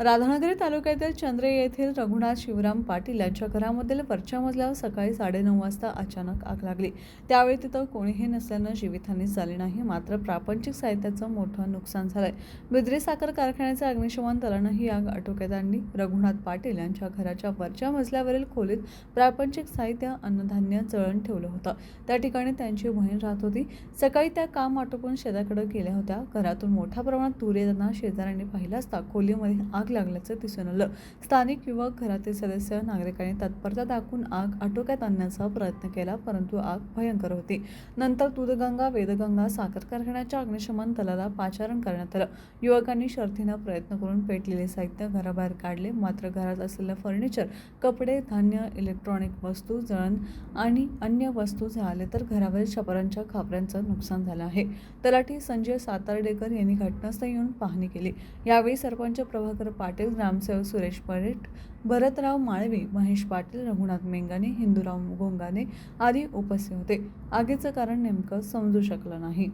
राधानगरी तालुक्यातील चंद्रे येथील रघुनाथ शिवराम पाटील यांच्या घरामधील वरच्या मजल्यावर सकाळी साडेनऊ वाजता अचानक आग लागली. त्यावेळी तिथं कोणीही नसल्यानं जीवितहानी झाली नाही मात्र प्रापंचिक साहित्याचं मोठं नुकसान झालंय. बिद्री साखर कारखान्याचे अग्निशमन दलानं ही आग आटोक्यात आणली. रघुनाथ पाटील यांच्या घराच्या वरच्या मजल्यावरील खोलीत प्रापंचिक साहित्य अन्नधान्य जळण ठेवलं होतं. त्या ठिकाणी त्यांची बहीण राहत होती. सकाळी त्या काम आटोपून शेताकडे गेल्या होत्या. घरातून मोठ्या प्रमाणात धूर येताना शेजाऱ्यांनी पाहिला असता खोलीमध्ये आग आग लागल्याचं दिसून आलं. स्थानिक युवक घरातील सदस्य नागरिकांनी तत्परता दाखवून आग आटोक्यात आणण्याचा प्रयत्न केला परंतु आग भयंकर होती. नंतर दूधगंगा वेदगंगा साखर कारखान्याच्या अग्निशमन दलाला पाचारण करण्यात आलं. युवकांनी शर्थीनं प्रयत्न करून पेटलेले साहित्य घराबाहेर काढले. मात्र घरात असलेलं फर्निचर कपडे धान्य इलेक्ट्रॉनिक वस्तू जळण आणि अन्य वस्तू झाले तर घरावरील छपरांच्या खापऱ्यांचं नुकसान झालं आहे. तलाठी संजय सातार्डेकर यांनी घटनास्थळी येऊन पाहणी केली. यावेळी सरपंच प्रभाकर पाटील ग्रामसेवक सुरेश परेट भरतराव माळवी महेश पाटील रघुनाथ मेंगाने हिंदूराव गोंगाने आदी उपस्थित होते. आगीचं कारण नेमकं समजू शकलं नाही.